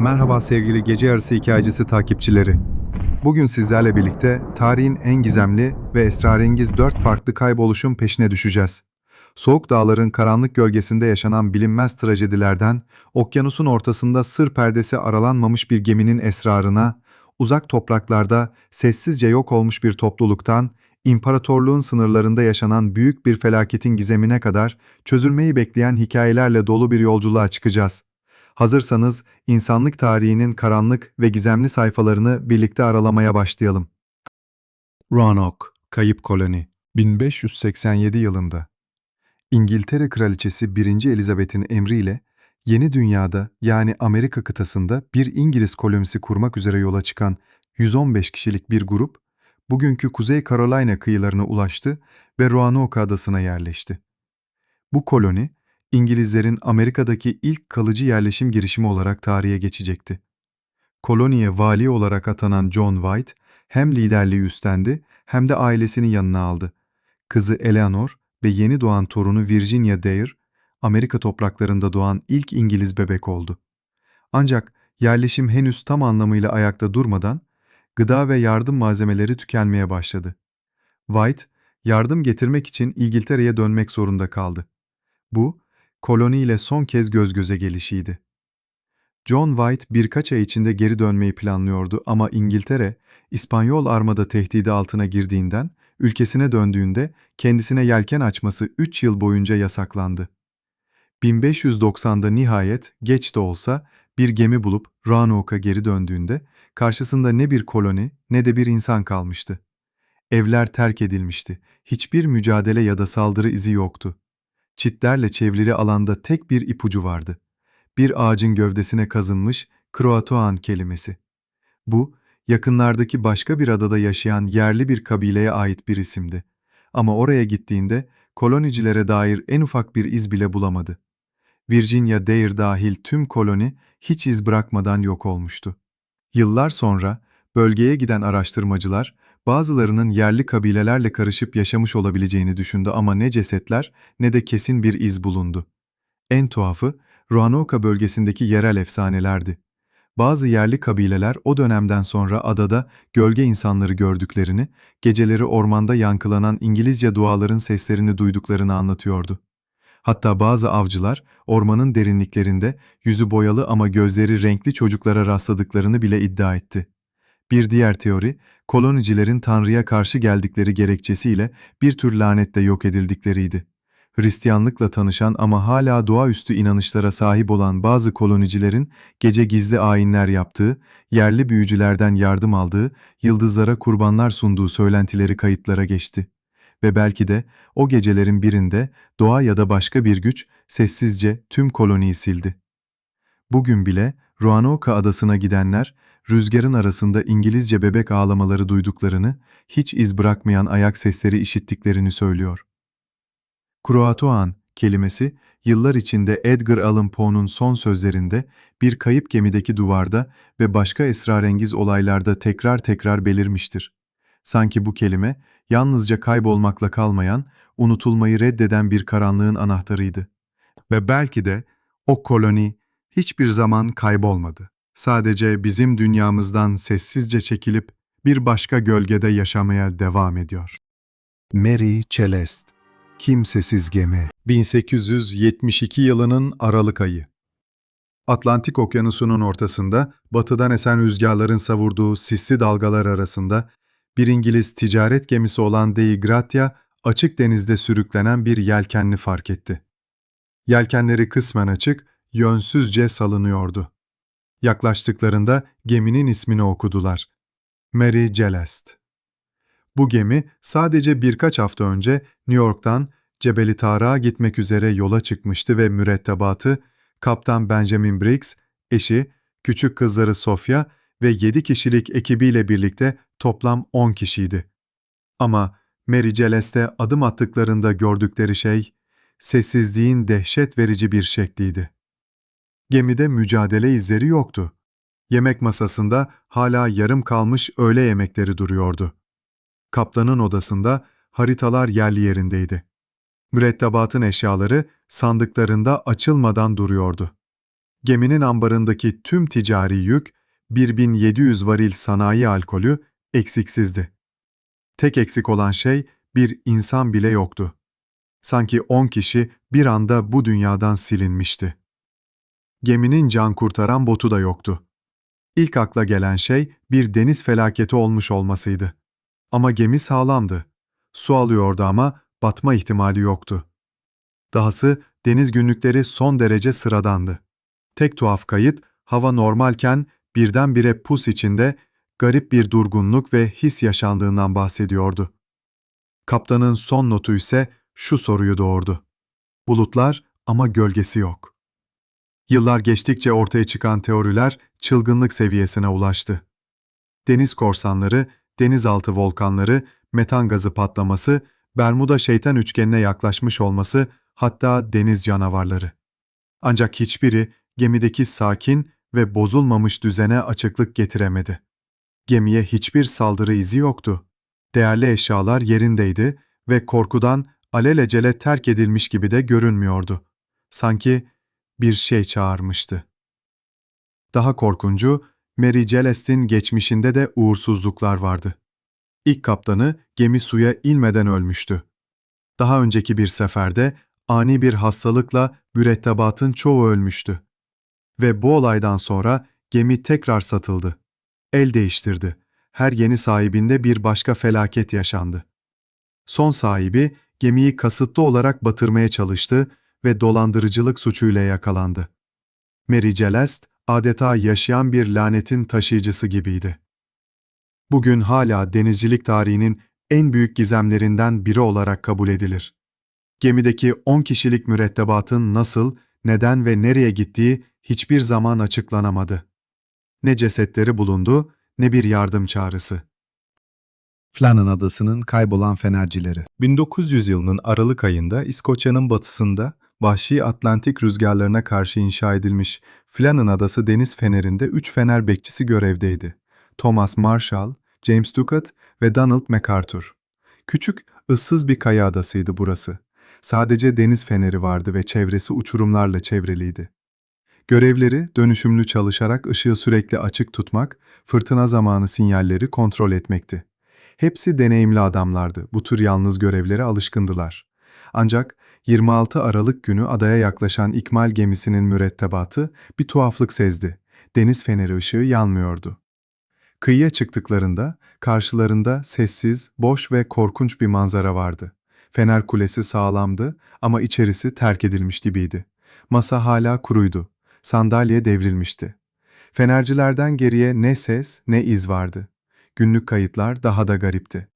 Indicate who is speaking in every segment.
Speaker 1: Merhaba sevgili Gece Yarısı Hikayecisi takipçileri. Bugün sizlerle birlikte tarihin en gizemli ve esrarengiz dört farklı kayboluşun peşine düşeceğiz. Soğuk dağların karanlık gölgesinde yaşanan bilinmez trajedilerden, okyanusun ortasında sır perdesi aralanmamış bir geminin esrarına, uzak topraklarda sessizce yok olmuş bir topluluktan, imparatorluğun sınırlarında yaşanan büyük bir felaketin gizemine kadar çözülmeyi bekleyen hikayelerle dolu bir yolculuğa çıkacağız. Hazırsanız insanlık tarihinin karanlık ve gizemli sayfalarını birlikte aralamaya başlayalım. Roanoke, Kayıp Koloni 1587 yılında İngiltere Kraliçesi 1. Elizabeth'in emriyle Yeni Dünya'da yani Amerika kıtasında bir İngiliz kolonisi kurmak üzere yola çıkan 115 kişilik bir grup, bugünkü Kuzey Carolina kıyılarına ulaştı ve Roanoke adasına yerleşti. Bu koloni, İngilizlerin Amerika'daki ilk kalıcı yerleşim girişimi olarak tarihe geçecekti. Koloniye vali olarak atanan John White hem liderliği üstlendi hem de ailesini yanına aldı. Kızı Eleanor ve yeni doğan torunu Virginia Dare, Amerika topraklarında doğan ilk İngiliz bebek oldu. Ancak yerleşim henüz tam anlamıyla ayakta durmadan gıda ve yardım malzemeleri tükenmeye başladı. White, yardım getirmek için İngiltere'ye dönmek zorunda kaldı. Bu, koloniyle son kez göz göze gelişiydi. John White birkaç ay içinde geri dönmeyi planlıyordu ama İngiltere, İspanyol armada tehdidi altına girdiğinden, ülkesine döndüğünde kendisine yelken açması 3 yıl boyunca yasaklandı. 1590'da nihayet, geç de olsa, bir gemi bulup Roanoke'a geri döndüğünde, karşısında ne bir koloni ne de bir insan kalmıştı. Evler terk edilmişti, hiçbir mücadele ya da saldırı izi yoktu. Çitlerle çevrili alanda tek bir ipucu vardı. Bir ağacın gövdesine kazınmış Kroatoan kelimesi. Bu, yakınlardaki başka bir adada yaşayan yerli bir kabileye ait bir isimdi. Ama oraya gittiğinde kolonicilere dair en ufak bir iz bile bulamadı. Virginia Dare dahil tüm koloni hiç iz bırakmadan yok olmuştu. Yıllar sonra bölgeye giden araştırmacılar bazılarının yerli kabilelerle karışıp yaşamış olabileceğini düşündü ama ne cesetler ne de kesin bir iz bulundu. En tuhafı Roanoke bölgesindeki yerel efsanelerdi. Bazı yerli kabileler o dönemden sonra adada gölge insanları gördüklerini, geceleri ormanda yankılanan İngilizce duaların seslerini duyduklarını anlatıyordu. Hatta bazı avcılar ormanın derinliklerinde yüzü boyalı ama gözleri renkli çocuklara rastladıklarını bile iddia etti. Bir diğer teori, kolonicilerin Tanrı'ya karşı geldikleri gerekçesiyle bir tür lanetle yok edildikleriydi. Hristiyanlıkla tanışan ama hala doğaüstü inanışlara sahip olan bazı kolonicilerin gece gizli ayinler yaptığı, yerli büyücülerden yardım aldığı, yıldızlara kurbanlar sunduğu söylentileri kayıtlara geçti. Ve belki de o gecelerin birinde doğa ya da başka bir güç sessizce tüm koloniyi sildi. Bugün bile Roanoke adasına gidenler, rüzgarın arasında İngilizce bebek ağlamaları duyduklarını, hiç iz bırakmayan ayak sesleri işittiklerini söylüyor. Croatoan kelimesi, yıllar içinde Edgar Allan Poe'nun son sözlerinde, bir kayıp gemideki duvarda ve başka esrarengiz olaylarda tekrar tekrar belirmiştir. Sanki bu kelime, yalnızca kaybolmakla kalmayan, unutulmayı reddeden bir karanlığın anahtarıydı. Ve belki de o koloni hiçbir zaman kaybolmadı. Sadece bizim dünyamızdan sessizce çekilip bir başka gölgede yaşamaya devam ediyor. Mary Celeste Kimsesiz Gemi 1872 yılının Aralık ayı Atlantik Okyanusu'nun ortasında batıdan esen rüzgarların savurduğu sisli dalgalar arasında bir İngiliz ticaret gemisi olan Dei Gratia açık denizde sürüklenen bir yelkenli fark etti. Yelkenleri kısmen açık, yönsüzce salınıyordu. Yaklaştıklarında geminin ismini okudular. Mary Celeste. Bu gemi sadece birkaç hafta önce New York'tan Cebeli Tarık'a gitmek üzere yola çıkmıştı ve mürettebatı Kaptan Benjamin Briggs, eşi, küçük kızları Sofia ve 7 kişilik ekibiyle birlikte toplam 10 kişiydi. Ama Mary Celeste adım attıklarında gördükleri şey, sessizliğin dehşet verici bir şekliydi. Gemide mücadele izleri yoktu. Yemek masasında hala yarım kalmış öğle yemekleri duruyordu. Kaptanın odasında haritalar yerli yerindeydi. Mürettebatın eşyaları sandıklarında açılmadan duruyordu. Geminin ambarındaki tüm ticari yük, 1700 varil sanayi alkolü eksiksizdi. Tek eksik olan şey bir insan bile yoktu. Sanki 10 kişi bir anda bu dünyadan silinmişti. Geminin can kurtaran botu da yoktu. İlk akla gelen şey bir deniz felaketi olmuş olmasıydı. Ama gemi sağlamdı. Su alıyordu ama batma ihtimali yoktu. Dahası deniz günlükleri son derece sıradandı. Tek tuhaf kayıt, hava normalken birdenbire pus içinde garip bir durgunluk ve his yaşandığından bahsediyordu. Kaptanın son notu ise şu soruyu doğurdu. Bulutlar ama gölgesi yok. Yıllar geçtikçe ortaya çıkan teoriler çılgınlık seviyesine ulaştı. Deniz korsanları, denizaltı volkanları, metan gazı patlaması, Bermuda şeytan üçgenine yaklaşmış olması, hatta deniz canavarları. Ancak hiçbiri gemideki sakin ve bozulmamış düzene açıklık getiremedi. Gemiye hiçbir saldırı izi yoktu. Değerli eşyalar yerindeydi ve korkudan alelacele terk edilmiş gibi de görünmüyordu. Sanki bir şey çağırmıştı. Daha korkuncu, Mary Celeste'in geçmişinde de uğursuzluklar vardı. İlk kaptanı gemi suya inmeden ölmüştü. Daha önceki bir seferde ani bir hastalıkla mürettebatın çoğu ölmüştü. Ve bu olaydan sonra gemi tekrar satıldı. El değiştirdi. Her yeni sahibinde bir başka felaket yaşandı. Son sahibi gemiyi kasıtlı olarak batırmaya çalıştı ve dolandırıcılık suçuyla yakalandı. Mary Celeste adeta yaşayan bir lanetin taşıyıcısı gibiydi. Bugün hala denizcilik tarihinin en büyük gizemlerinden biri olarak kabul edilir. Gemideki 10 kişilik mürettebatın nasıl, neden ve nereye gittiği hiçbir zaman açıklanamadı. Ne cesetleri bulundu, ne bir yardım çağrısı.
Speaker 2: Flannan Adası'nın kaybolan fenercileri.
Speaker 1: 1900 yılının Aralık ayında İskoçya'nın batısında vahşi Atlantik rüzgarlarına karşı inşa edilmiş Flannan Adası Deniz Feneri'nde 3 fener bekçisi görevdeydi. Thomas Marshall, James Ducat ve Donald MacArthur. Küçük, ıssız bir kaya adasıydı burası. Sadece deniz feneri vardı ve çevresi uçurumlarla çevreliydi. Görevleri dönüşümlü çalışarak ışığı sürekli açık tutmak, fırtına zamanı sinyalleri kontrol etmekti. Hepsi deneyimli adamlardı. Bu tür yalnız görevlere alışkındılar. Ancak 26 Aralık günü adaya yaklaşan ikmal gemisinin mürettebatı bir tuhaflık sezdi. Deniz feneri ışığı yanmıyordu. Kıyıya çıktıklarında karşılarında sessiz, boş ve korkunç bir manzara vardı. Fener kulesi sağlamdı ama içerisi terk edilmiş gibiydi. Masa hala kuruydu. Sandalye devrilmişti. Fenercilerden geriye ne ses ne iz vardı. Günlük kayıtlar daha da garipti.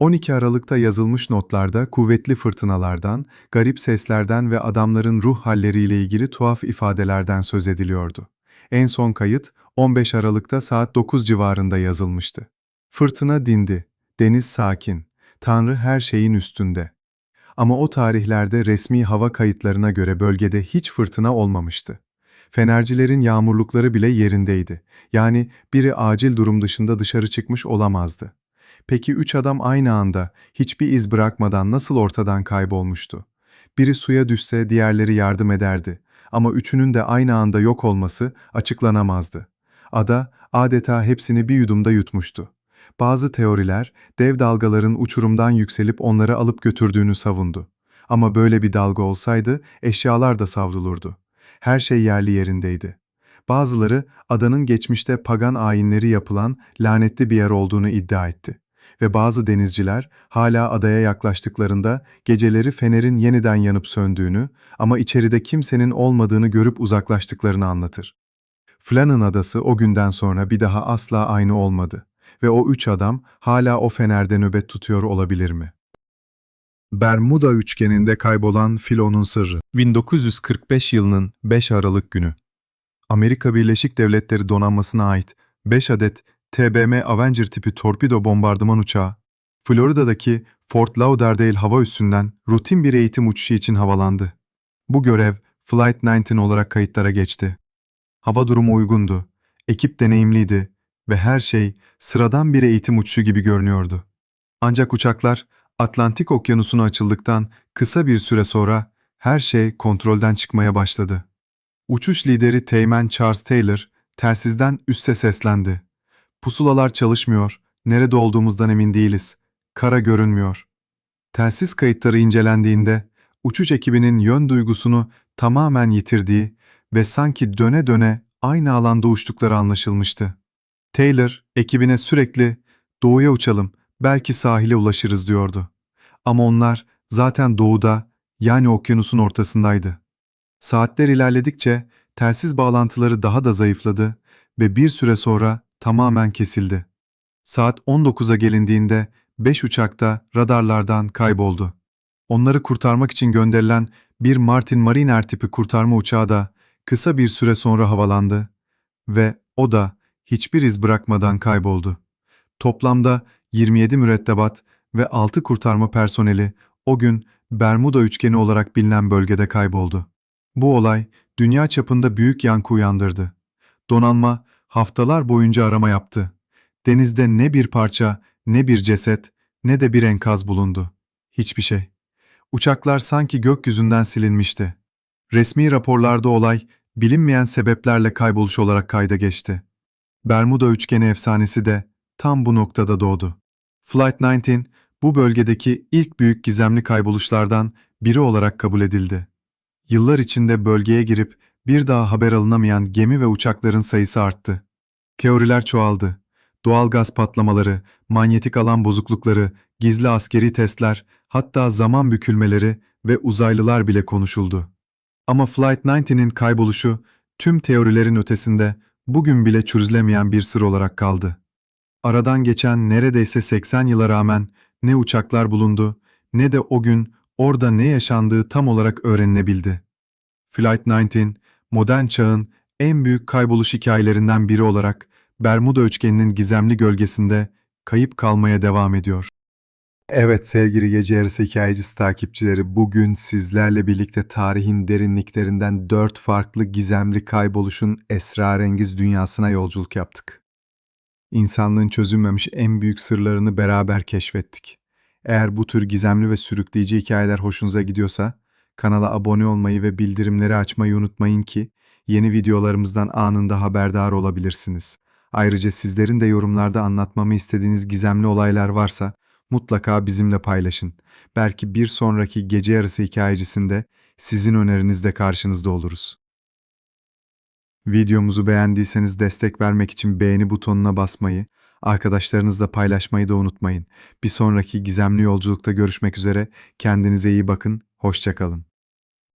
Speaker 1: 12 Aralık'ta yazılmış notlarda kuvvetli fırtınalardan, garip seslerden ve adamların ruh halleriyle ilgili tuhaf ifadelerden söz ediliyordu. En son kayıt 15 Aralık'ta saat 9 civarında yazılmıştı. Fırtına dindi, deniz sakin, Tanrı her şeyin üstünde. Ama o tarihlerde resmi hava kayıtlarına göre bölgede hiç fırtına olmamıştı. Fenercilerin yağmurlukları bile yerindeydi. Yani biri acil durum dışında dışarı çıkmış olamazdı. Peki üç adam aynı anda, hiçbir iz bırakmadan nasıl ortadan kaybolmuştu? Biri suya düşse diğerleri yardım ederdi. Ama üçünün de aynı anda yok olması açıklanamazdı. Ada adeta hepsini bir yudumda yutmuştu. Bazı teoriler dev dalgaların uçurumdan yükselip onları alıp götürdüğünü savundu. Ama böyle bir dalga olsaydı eşyalar da savrulurdu. Her şey yerli yerindeydi. Bazıları adanın geçmişte pagan ayinleri yapılan lanetli bir yer olduğunu iddia etti. Ve bazı denizciler hala adaya yaklaştıklarında geceleri fenerin yeniden yanıp söndüğünü ama içeride kimsenin olmadığını görüp uzaklaştıklarını anlatır. Flannan adası o günden sonra bir daha asla aynı olmadı ve o üç adam hala o fenerde nöbet tutuyor olabilir mi? Bermuda üçgeninde kaybolan filonun sırrı 1945 yılının 5 Aralık günü. Amerika Birleşik Devletleri donanmasına ait 5 adet TBM Avenger tipi torpido bombardıman uçağı, Florida'daki Fort Lauderdale hava üssünden rutin bir eğitim uçuşu için havalandı. Bu görev Flight 19 olarak kayıtlara geçti. Hava durumu uygundu, ekip deneyimliydi ve her şey sıradan bir eğitim uçuşu gibi görünüyordu. Ancak uçaklar Atlantik Okyanusu'na açıldıktan kısa bir süre sonra her şey kontrolden çıkmaya başladı. Uçuş lideri Teğmen Charles Taylor telsizden üsse seslendi. Pusulalar çalışmıyor, nerede olduğumuzdan emin değiliz. Kara görünmüyor. Telsiz kayıtları incelendiğinde uçuş ekibinin yön duygusunu tamamen yitirdiği ve sanki döne döne aynı alanda uçtukları anlaşılmıştı. Taylor ekibine sürekli doğuya uçalım, belki sahile ulaşırız diyordu. Ama onlar zaten doğuda, yani okyanusun ortasındaydı. Saatler ilerledikçe telsiz bağlantıları daha da zayıfladı ve bir süre sonra tamamen kesildi. Saat 19'a gelindiğinde 5 uçakta radarlardan kayboldu. Onları kurtarmak için gönderilen bir Martin Mariner tipi kurtarma uçağı da kısa bir süre sonra havalandı ve o da hiçbir iz bırakmadan kayboldu. Toplamda 27 mürettebat ve 6 kurtarma personeli o gün Bermuda üçgeni olarak bilinen bölgede kayboldu. Bu olay dünya çapında büyük yankı uyandırdı. Donanma haftalar boyunca arama yaptı. Denizde ne bir parça, ne bir ceset, ne de bir enkaz bulundu. Hiçbir şey. Uçaklar sanki gökyüzünden silinmişti. Resmi raporlarda olay bilinmeyen sebeplerle kayboluş olarak kayda geçti. Bermuda üçgeni efsanesi de tam bu noktada doğdu. Flight 19 bu bölgedeki ilk büyük gizemli kayboluşlardan biri olarak kabul edildi. Yıllar içinde bölgeye girip bir daha haber alınamayan gemi ve uçakların sayısı arttı. Teoriler çoğaldı. Doğal gaz patlamaları, manyetik alan bozuklukları, gizli askeri testler, hatta zaman bükülmeleri ve uzaylılar bile konuşuldu. Ama Flight 19'nin kayboluşu tüm teorilerin ötesinde bugün bile çözülemeyen bir sır olarak kaldı. Aradan geçen neredeyse 80 yıla rağmen ne uçaklar bulundu ne de o gün orada ne yaşandığı tam olarak öğrenilebildi. Flight 19, modern çağın en büyük kayboluş hikayelerinden biri olarak Bermuda üçgeninin gizemli gölgesinde kayıp kalmaya devam ediyor. Evet sevgili Gece Yarısı Hikayecisi takipçileri bugün sizlerle birlikte tarihin derinliklerinden dört farklı gizemli kayboluşun esrarengiz dünyasına yolculuk yaptık. İnsanlığın çözülmemiş en büyük sırlarını beraber keşfettik. Eğer bu tür gizemli ve sürükleyici hikayeler hoşunuza gidiyorsa kanala abone olmayı ve bildirimleri açmayı unutmayın ki yeni videolarımızdan anında haberdar olabilirsiniz. Ayrıca sizlerin de yorumlarda anlatmamı istediğiniz gizemli olaylar varsa mutlaka bizimle paylaşın. Belki bir sonraki gece yarısı hikayecisinde sizin önerinizde karşınızda oluruz. Videomuzu beğendiyseniz destek vermek için beğeni butonuna basmayı, arkadaşlarınızla paylaşmayı da unutmayın. Bir sonraki gizemli yolculukta görüşmek üzere. Kendinize iyi bakın, hoşçakalın.